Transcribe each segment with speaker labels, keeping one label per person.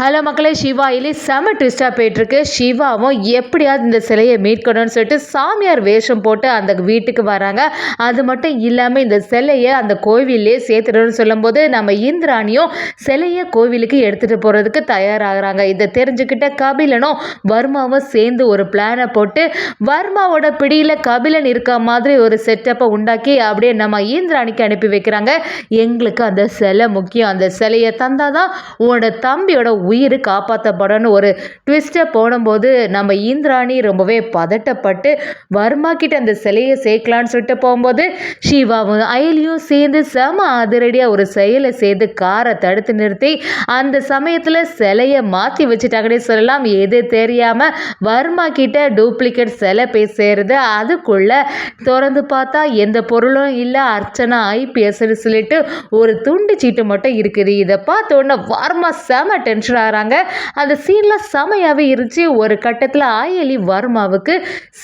Speaker 1: Hello மக்களே சிவா இலி செம ட்விஸ்டாக போயிட்டுருக்கு. சிவாவும் எப்படியாவது இந்த சிலையை மீட்கணும்னு சொல்லிட்டு சாமியார் வேஷம் போட்டு அந்த வீட்டுக்கு வராங்க. அது மட்டும் இல்லாமல் இந்த சிலையை அந்த கோவிலே சேர்த்துடணும்னு சொல்லும்போது நம்ம இந்திராணியும் சிலையை கோவிலுக்கு எடுத்துகிட்டு போகிறதுக்கு தயாராகிறாங்க. இதை தெரிஞ்சுக்கிட்ட கபிலனும் வர்மாவும் சேர்ந்து ஒரு பிளானை போட்டு வர்மாவோட பிடியில் கபிலன் இருக்க மாதிரி ஒரு செட்டப்பை உண்டாக்கி அப்படியே நம்ம இந்திராணிக்கு அனுப்பி வைக்கிறாங்க. எங்களுக்கு அந்த சிலை முக்கியம். அந்த சிலையை தந்தாதான் உன்னோட தம்பியோட உயிர் காப்பாற்றப்படணும் ஒரு ட்விஸ்ட்டை போடும்போது நம்ம இந்திராணி ரொம்பவே பதட்டப்பட்டு வர்மா கிட்ட அந்த சிலையை சேர்க்கலான்னு சொல்லிட்டு போகும்போது சிவாவும் அயலியும் சேர்ந்து செம அதிரடியாக ஒரு செயலை செய்து காரை தடுத்து நிறுத்தி அந்த சமயத்தில் சிலையை மாற்றி வச்சுட்டாங்கன்னே சொல்லலாம். எது தெரியாமல் வர்மா கிட்ட டூப்ளிகேட் சிலை போய் சேருது. அதுக்குள்ள திறந்து பார்த்தா எந்த பொருளும் இல்லை. அர்ச்சனா ஐபிஎஸ்ன்னு சொல்லிட்டு ஒரு துண்டு சீட்டு மட்டும் இருக்குது. இதை பார்த்த உடனே வர்மா செம டென்ஷன் ஆகிறாங்க அந்த சீன்லாம் செமையாகவே இருந்துச்சு. ஒரு கட்டத்தில் ஆயலி வர்மாவுக்கு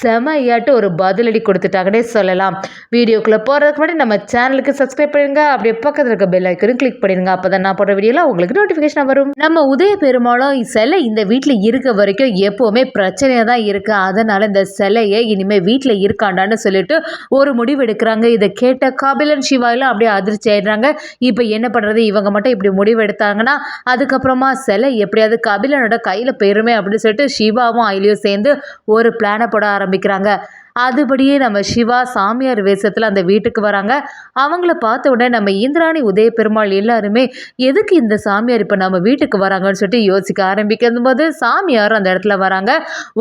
Speaker 1: செமையாட்டு ஒரு பதிலடி கொடுத்துட்டாங்கன்னே சொல்லலாம். வீடியோக்குள்ளே போகிறதுக்கு முன்னாடி நம்ம சேனலுக்கு சப்ஸ்கிரைப் பண்ணுங்க. அப்படியே பக்கத்தில் இருக்க பெல் ஐக்கனும் கிளிக் பண்ணிடுங்க. அப்போ தான் நான் போடுற வீடியோலாம் உங்களுக்கு நோட்டிஃபிகேஷன் வரும். நம்ம உதய பெருமாளும் சிலை இந்த வீட்டில் இருக்க வரைக்கும் எப்போவுமே பிரச்சனையாக தான் இருக்குது அதனால் இந்த சிலையை இனிமேல் வீட்டில் இருக்காண்டான்னு சொல்லிட்டு ஒரு முடிவு எடுக்கிறாங்க. இதை கேட்ட காபிலன் சிவாயெல்லாம் அப்படியே அதிர்ச்சி ஆயிடுறாங்க. இப்போ என்ன பண்ணுறது இவங்க மட்டும் இப்படி முடிவு எடுத்தாங்கன்னா அதுக்கப்புறமா சிலை எப்படியாவது கபிலனோட கையில் போயிருமே அப்படின்னு சொல்லிட்டு சிவாவும் அயிலியும் சேர்ந்து ஒரு பிளானை போட ஆரம்பிக்கிறாங்க. அதுபடியே நம்ம சிவா சாமியார் வேஷத்தில் அந்த வீட்டுக்கு வராங்க. அவங்கள பார்த்த உடனே நம்ம இந்திராணி உதய பெருமாள் எல்லாருமே எதுக்கு இந்த சாமியார் இப்போ நம்ம வீட்டுக்கு வராங்கன்னு சொல்லிட்டு யோசிக்க ஆரம்பிக்கும் போது சாமியார் அந்த இடத்துல வராங்க.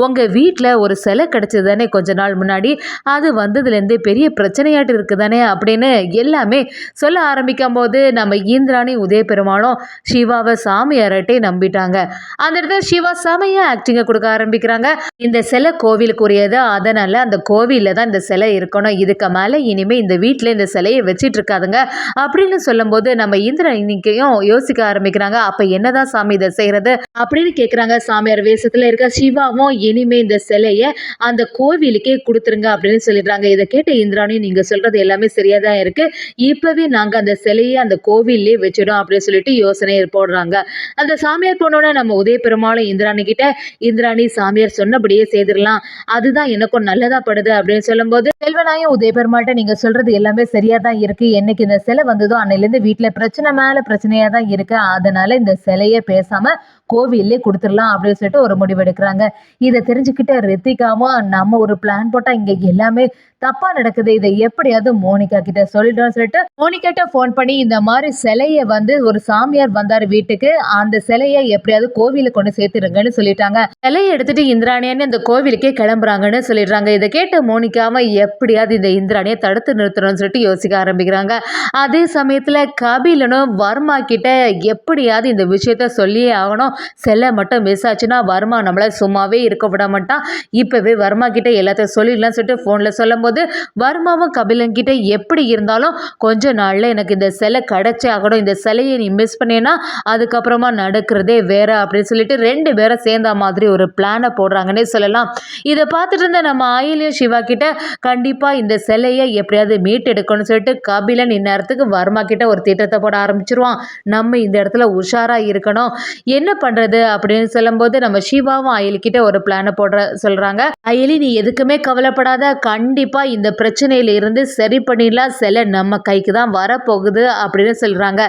Speaker 1: உங்கள் வீட்டில் ஒரு சிலை கிடச்சது தானே கொஞ்ச நாள் முன்னாடி? அது வந்ததுலேருந்தே பெரிய பிரச்சனையாட்டு இருக்குது தானே அப்படின்னு எல்லாமே சொல்ல ஆரம்பிக்கும் போது நம்ம இந்திராணி உதய பெருமாளும் சிவாவை சாமியார்ட்டே நம்பிட்டாங்க. அந்த இடத்துல சிவா செமையாக ஆக்டிங்கை கொடுக்க ஆரம்பிக்கிறாங்க. இந்த சிலை கோவிலுக்குரியது. அதனால் அந்த கோவிலில் தான் இந்த சிலை இருக்கணும். இதுக்கு மேலே இனிமேல் இந்த வீட்டில் இந்த சிலையை வச்சிட்டு இருக்காதுங்க. அப்படின்னு சொல்லும்போது நம்ம இந்திரனிக்கையும் யோசிக்க ஆரம்பிக்கிறாங்க. அப்போ என்னதான் சாமி இதை செய்கிறது அப்படின்னு கேட்குறாங்க சாமியார் வேஷத்தில் இருக்க சிவாவும் இனிமேல் இந்த சிலையை அந்த கோவிலுக்கே கொடுத்துருங்க அப்படின்னு சொல்லிடுறாங்க. இதை கேட்ட இந்திராணி நீங்கள் சொல்கிறது எல்லாமே சரியாக தான் இருக்குது இப்போவே நாங்கள் அந்த சிலையை அந்த கோவிலே வச்சிடும் அப்படின்னு சொல்லிட்டு யோசனை போடுறாங்க. அந்த சாமியார் போனோட நம்ம உதய பெருமாளும் இந்திராணி கிட்ட இந்திராணி சாமியார் சொன்னபடியே செய்திடலாம். அதுதான் எனக்கும் நல்லதாக தேவைப்படுது அப்படின்னு சொல்லும்போது செல்வனாயும் உதய பெருமாள்கிட்ட நீங்க சொல்றது எல்லாமே சரியா தான் இருக்கு. என்னைக்கு இந்த சிலை வந்ததோ அன்னையிலேருந்து வீட்டுல பிரச்சனை மேல பிரச்சனையா தான் இருக்கு. அதனால இந்த சிலையை பேசாம கோவிலே கொடுத்துடலாம் அப்படின்னு சொல்லிட்டு ஒரு முடிவு எடுக்கிறாங்க. இதை தெரிஞ்சுக்கிட்ட ரித்திகாவும் நம்ம ஒரு பிளான் போட்டா இங்க எல்லாமே தப்பா நடக்குது. இதை எப்படியாவது மோனிகா கிட்ட சொல்லிட்டோம் சொல்லிட்டு மோனிகாட்ட ஃபோன் பண்ணி இந்த மாதிரி சிலையை வந்து ஒரு சாமியார் வந்தார் வீட்டுக்கு. அந்த சிலையை எப்படியாவது கோவிலுக்கு கொண்டு சேர்த்துருங்கன்னு சொல்லிட்டாங்க. சிலையை எடுத்துட்டு இந்திராணியான்னு இந்த கோவிலுக்கே கிளம்புறாங்கன்னு சொல்லிடுறாங்க. இதை கேட்ட மோனிகாவை எப்படியாவது இந்த இந்திராணியை தடுத்து நிறுத்தணும்னு சொல்லிட்டு யோசிக்க ஆரம்பிக்கிறாங்க. அதே சமயத்துல கபிலனும் வர்மா கிட்ட எப்படியாவது இந்த விஷயத்த சொல்லியே ஆகணும். சிலை மட்டும் மிஸ் ஆச்சுன்னா வர்மா நம்மளை சும்மாவே இருக்க விட மாட்டான் இப்போவே வர்மா கிட்டே எல்லாத்தையும் சொல்லிடலாம்னு சொல்லிட்டு ஃபோனில் சொல்லும்போது வர்மாவும் கபிலன் கிட்டே எப்படி இருந்தாலும் கொஞ்ச நாளில் எனக்கு இந்த சிலை கிடைச்சே ஆகணும். இந்த சிலையை நீ மிஸ் பண்ணேன்னா அதுக்கப்புறமா நடக்கிறதே வேற அப்படின்னு சொல்லிட்டு ரெண்டு பேரும் சேர்ந்த மாதிரி ஒரு பிளானை போடுறாங்கன்னே சொல்லலாம். இதை பார்த்துட்டு இருந்த நம்ம ஆயிலியும் சிவா கிட்ட கண்டிப்பாக இந்த சிலையை எப்படியாவது மீட்டெடுக்கணும்னு சொல்லிட்டு கபிலன் இந்நேரத்துக்கு வர்மா கிட்ட ஒரு திட்டத்தை போட ஆரம்பிச்சிருவான். நம்ம இந்த இடத்துல உஷாராக இருக்கணும். என்ன பண்ணுறது அப்படின்னு சொல்லும்போது நம்ம சிவாவும் அயலி கிட்ட ஒரு பிளானை போடுற சொல்கிறாங்க அயலி நீ எதுக்குமே கவலைப்படாத. கண்டிப்பாக இந்த பிரச்சனையில இருந்து சரி பண்ணிடலாம். சிலை நம்ம கைக்கு தான் வரப்போகுது அப்படின்னு சொல்கிறாங்க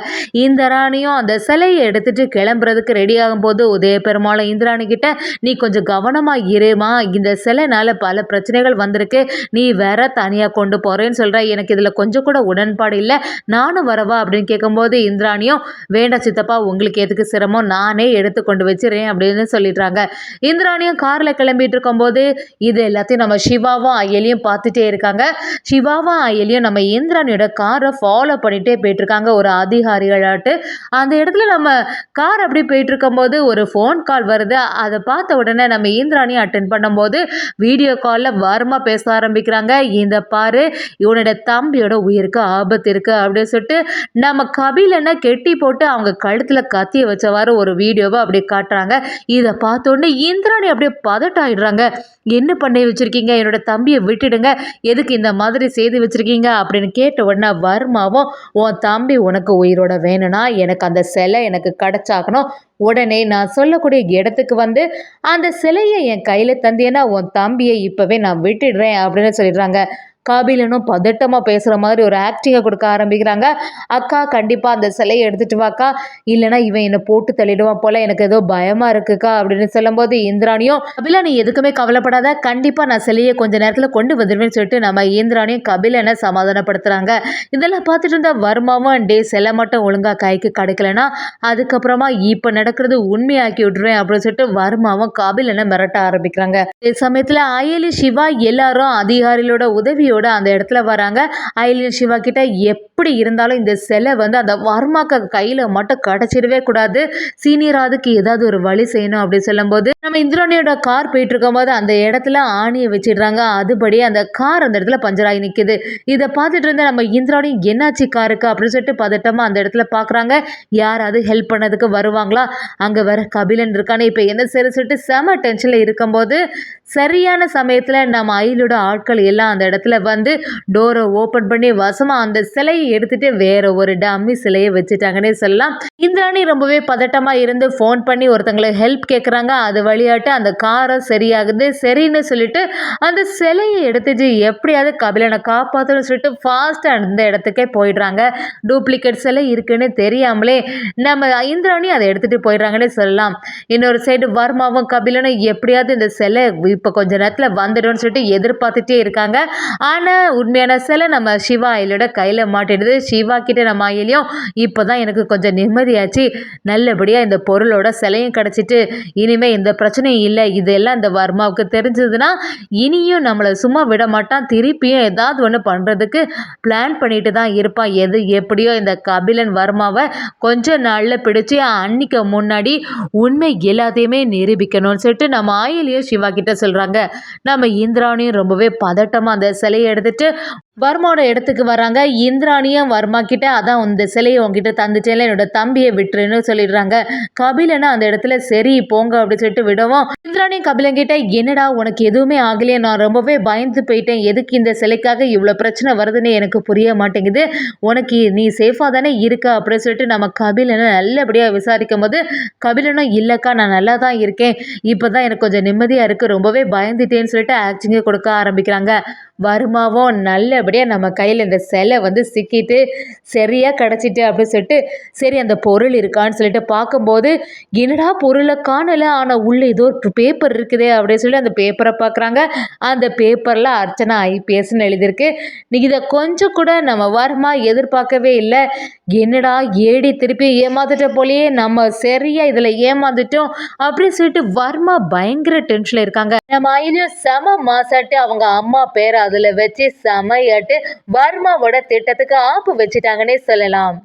Speaker 1: இந்த ராணியும் அந்த சிலையை எடுத்துட்டு கிளம்புறதுக்கு ரெடி ஆகும்போது உதய பெருமாளும் இந்திராணி கிட்ட நீ கொஞ்சம் கவனமாக இருமா. இந்த சிலைனால பல பிரச்சனைகள் வந்திருக்கு. நீ வேற தனியாக கொண்டு போகிறேன்னு சொல்கிற எனக்கு இதில் கொஞ்சம் கூட உடன்பாடு இல்லை. நானும் வரவா? அப்படின்னு கேட்கும்போது இந்திராணியும் வேண்டாம் சித்தப்பா உங்களுக்கு எதுக்கு சிரமம்? நானே எடுத்து கொண்டு வச்சிடறேன் அப்படின்னு சொல்லிடுறாங்க. இந்திராணியும் காரில் கிளம்பிட்டு இருக்கும்போது இது எல்லாத்தையும் நம்ம சிவாவும் அயலியும் பார்த்துட்டே இருக்காங்க. சிவாவும் அயலியும் நம்ம இந்திராணியோட காரை ஃபாலோ பண்ணிகிட்டே போயிட்டுருக்காங்க. ஒரு அதிகாரிகளாட்டு. அந்த இடத்துல நம்ம கார் அப்படி போயிட்டு இருக்கும்போது ஒரு ஃபோன் கால் வருது. அதை பார்த்த உடனே நம்ம இந்திராணியை அட்டன் பண்ணும்போது வீடியோ காலில் வருமா பேச ஆரம்பிக்கிறாங்க. இந்த பாரு இவனோட தம்பியோட உயிருக்கு ஆபத்து இருக்குது அப்படின்னு சொல்லிட்டு நம்ம கபிலனை கெட்டி போட்டு அவங்க கழுத்தில் கத்திய வச்சவாறு ஒரு வீடியோவை அப்படியே காட்டுறாங்க. இதை பார்த்தோன்னே இந்திராணி அப்படியே பதட்டாயிடுறாங்க. என்ன பண்ணி வச்சிருக்கீங்க? என்னோட தம்பியை விட்டுடுங்க. எதுக்கு இந்த மாதிரி செய்து வச்சுருக்கீங்க? அப்படின்னு கேட்ட உடனே வர்மாவும் உன் தம்பி உனக்கு உயிரோட வேணும்னா எனக்கு அந்த சிலை எனக்கு கிடச்சாக்கணும் உடனே நான் சொல்லக்கூடிய இடத்துக்கு வந்து அந்த சிலையை என் கையில் தந்தேன்னா உன் தம்பியை இப்போவே நான் விட்டுடுறேன் அப்படின்னு சொல்லிடுறாங்க. காபிலனும் பதட்டமாக பேசுகிற மாதிரி ஒரு ஆக்டிங்கை கொடுக்க ஆரம்பிக்கிறாங்க. அக்கா கண்டிப்பாக அந்த சிலையை எடுத்துகிட்டு வாக்கா. இல்லைனா இவன் என்னை போட்டு தள்ளிடுவான் போல் எனக்கு ஏதோ பயமாக இருக்குக்கா அப்படின்னு சொல்லும்போது இந்திராணியும் கபிலா நீ எதுக்குமே கவலைப்படாத. கண்டிப்பாக நான் சிலையை கொஞ்ச நேரத்தில் கொண்டு வந்துடுவேன்னு சொல்லிட்டு நம்ம இந்திராணியும் கபிலனை சமாதானப்படுத்துகிறாங்க இதெல்லாம் பார்த்துட்டு இருந்தால் வர்மாவும் டே சிலை மட்டும் ஒழுங்காக கைக்கு கிடைக்கலனா அதுக்கப்புறமா இப்போ நடக்கிறது உண்மையாக்கி விட்டுருவேன் அப்படின்னு சொல்லிட்டு வர்மாவும் கபிலனை மிரட்ட ஆரம்பிக்கிறாங்க. இதே சமயத்தில் அயலி சிவா எல்லாரும் அதிகாரிகளோட உதவியோட அந்த இடத்துல வராங்க. ஐலின் சிவா கிட்ட எப்படி இருந்தாலும் இந்த சிலை வந்து அந்த வர்மாக்க கையில் மட்டும் கிடச்சிடவே கூடாது. சீனியர் அதுக்கு ஏதாவது ஒரு வழி செய்யணும் அப்படின்னு சொல்லும்போது நம்ம இந்திராணியோட கார் போயிட்டு இருக்கும்போது அந்த இடத்துல ஆணியை வச்சிடுறாங்க. அதுபடி அந்த கார் அந்த இடத்துல பஞ்சராகி நிற்குது இதை பார்த்துட்டு இருந்த நம்ம இந்திராணி என்னாச்சு காருக்கு? அப்படின்னு சொல்லிட்டு பதட்டமாக அந்த இடத்துல பார்க்குறாங்க யாராவது ஹெல்ப் பண்ணதுக்கு வருவாங்களா? அங்கே வர கபிலன் இருக்கானே. இப்போ என்ன சரி சொல்லிட்டு செம டென்ஷனில் இருக்கும்போது சரியான சமயத்தில் நம்ம அயிலோட ஆட்கள் எல்லாம் அந்த இடத்துல வந்து டோரை ஓப்பன் பண்ணி வசமாக அந்த சிலையை எடுத்துட்டு வேற ஒரு டம்மி சிலையை வச்சுட்டாங்கன்னே சொல்லலாம். இந்திராணி ரொம்பவே பதட்டமாக இருந்து ஃபோன் பண்ணி ஒருத்தங்களை ஹெல்ப் கேட்குறாங்க அது வழியாட்டு அந்த காரம் சரியாகுது. சரின்னு சொல்லிட்டு அந்த சிலையை எடுத்துட்டு எப்படியாவது கபிலனை காப்பாற்றணும்னு சொல்லிட்டு ஃபாஸ்ட்டாக அந்த இடத்துக்கே போயிடுறாங்க. டூப்ளிகேட் சிலை இருக்குன்னு தெரியாமலே நம்ம இந்திராணி அதை எடுத்துகிட்டு போயிடுறாங்கன்னே சொல்லலாம். இன்னொரு சைடு வர்மாவும் கபிலனும் எப்படியாவது இந்த சிலை இப்போ கொஞ்ச நேரத்தில் வந்துடும்னு சொல்லிட்டு எதிர்பார்த்துட்டே இருக்காங்க. ஆனால் உண்மையான சிலை நம்ம சிவா அயலோட கையில் மாட்டிடுது. சிவா கிட்டே நம்ம அயலியும் இப்போ தான் எனக்கு கொஞ்சம் நிம்மதியாச்சு. நல்லபடியாக இந்த பொருளோட சிலையும் கிடச்சிட்டு இனிமேல் இந்த பிரச்சனையும் இல்லை. இதெல்லாம் இந்த வர்மாவுக்கு தெரிஞ்சதுன்னா இனியும் நம்மளை சும்மா விட மாட்டான். திருப்பியும் ஏதாவது ஒன்று பண்ணுறதுக்கு பிளான் பண்ணிட்டு தான் இருப்பான் எது எப்படியோ இந்த கபிலன் வர்மாவை கொஞ்ச நாளில் பிடிச்சி அன்னைக்கு முன்னாடி உண்மை எல்லாத்தையுமே நிரூபிக்கணும்னு சொல்லிட்டு நம்ம ஆயிலையும் சிவா கிட்ட சொல்கிறாங்க நம்ம இந்திராணியும் ரொம்பவே பதட்டமாக அந்த சிலை சிலையை எடுத்துட்டு வர்மாவோட இடத்துக்கு வராங்க. இந்திராணியும் வர்மா கிட்ட அதான் இந்த சிலையை உங்ககிட்ட தந்துச்சேல என்னோட தம்பியை விட்டுருன்னு சொல்லிடுறாங்க. கபிலனா அந்த இடத்துல சரி போங்க அப்படின்னு சொல்லிட்டு விடவும் இந்திராணியும் கபிலன் கிட்ட என்னடா உனக்கு எதுவுமே ஆகலையே. நான் ரொம்பவே பயந்து போயிட்டேன். எதுக்கு இந்த சிலைக்காக இவ்வளோ பிரச்சனை வருதுன்னு எனக்கு புரிய மாட்டேங்குது. உனக்கு நீ சேஃபாக தானே இருக்க அப்படின்னு சொல்லிட்டு நம்ம கபிலனை நல்லபடியாக விசாரிக்கும் போது கபிலனும் இல்லைக்கா நான் நல்லா தான் இருக்கேன். இப்போ தான் எனக்கு கொஞ்சம் நிம்மதியாக இருக்குது ரொம்பவே பயந்துட்டேன்னு சொல்லிட்டு ஆக்டிங்கை கொடுக்க ஆரம்பிக்கிறாங்க. வருமாவும் நல்லபடியாக நம்ம கையில் இந்த சிலை வந்து சிக்கிட்டு சரியாக கிடச்சிட்டு அப்படின்னு சொல்லிட்டு சரி அந்த பொருள் இருக்கான்னு சொல்லிட்டு பார்க்கும்போது என்னடா பொருளை காணலை? ஆனால் உள்ளே ஏதோ ஒரு பேப்பர் இருக்குதே அப்படின்னு சொல்லி அந்த பேப்பரை பார்க்குறாங்க. அந்த பேப்பரில் அர்ச்சனா ஐபிஎஸ்ன்னு எழுதியிருக்கு. இதை கொஞ்சம் கூட நம்ம வருமா? எதிர்பார்க்கவே இல்லை. என்னடா ஏடி திருப்பி ஏமாந்துட்ட போலயே நம்ம சரியாக இதில் ஏமாந்துட்டோம் அப்படின்னு சொல்லிட்டு வர்மா பயங்கர டென்ஷனில் இருக்காங்க. நம்ம ஐயோ செம மாசாட்டு அவங்க அம்மா பேரை அதில் வச்சு விளையாட்டு வர்மாவோட திட்டத்துக்கு ஆப்பு வச்சுட்டாங்கன்னே சொல்லலாம்.